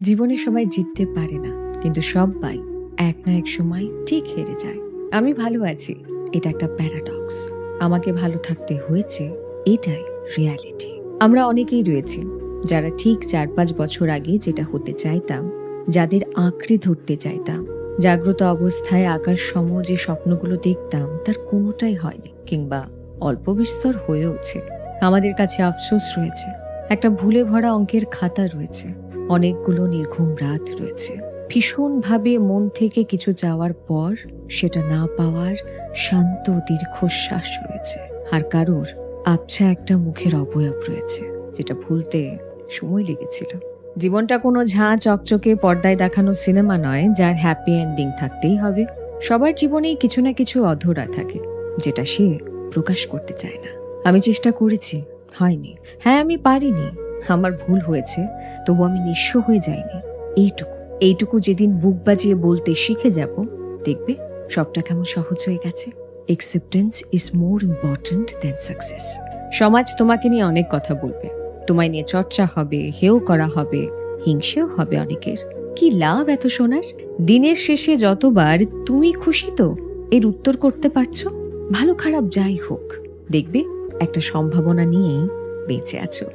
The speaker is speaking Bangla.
জীবনে সবাই জিততে পারে না, কিন্তু সবাই এক না এক সময় ঠিক হেরে যায়। আমি ভালো আছি, এটা একটা প্যারাডক্স আমাকে ভালো থাকতে হয়েছে, এটাই রিয়ালিটি আমরা অনেকেই রয়েছি, যারা ঠিক চার পাঁচ বছর আগে যেটা হতে চাইতাম, যাদের আঁকড়ে ধরতে চাইতাম, জাগ্রত অবস্থায় আকাশ সম যে স্বপ্নগুলো দেখতাম, তার কোনোটাই হয়নি, কিংবা অল্প বিস্তর হয়েওছে। আমাদের কাছে আফসোস রয়েছে, একটা ভুলে ভরা অঙ্কের খাতা রয়েছে অনেকগুলো নির্ঘুম রাত রয়েছে। ভীষণভাবে মন থেকে কিছু যাওয়ার পর সেটা না পাওয়ার শান্ত দীর্ঘশ্বাস রয়েছে। আর কারোর আবছা একটা মুখের অবয়ব রয়েছে, যেটা ভুলতে সময় লেগেছিল। জীবনটা কোনো ঝাঁ চকচকে পর্দায় দেখানো সিনেমা নয়, যার হ্যাপি এন্ডিং থাকতেই হবে। সবার জীবনেই কিছু না কিছু অধরা থাকে, যেটা সে প্রকাশ করতে চায় না। আমি চেষ্টা করেছি, হয়নি। হ্যাঁ আমি পারিনি। আমার ভুল হয়েছে, তবু আমি নিঃস্ব হয়ে যাইনি। এইটুকু। এইটুকু যেদিন বুক বাজিয়ে বলতে শিখে যাব, দেখবে সবটা কেমন সহজ হয়ে গেছে। Acceptance is more important than success সমাজ তোমাকে নিয়ে অনেক কথা বলবে। তোমায় নিয়ে চর্চা হবে, হেও করা হবে, হিংসেও হবে অনেকের। কি লাভ এত শোনার? দিনের শেষে যতবার তুমি খুশি তো, এর উত্তর করতে পারছ? ভালো খারাপ যাই হোক, দেখবে একটা সম্ভাবনা নিয়েই বেঁচে আছো।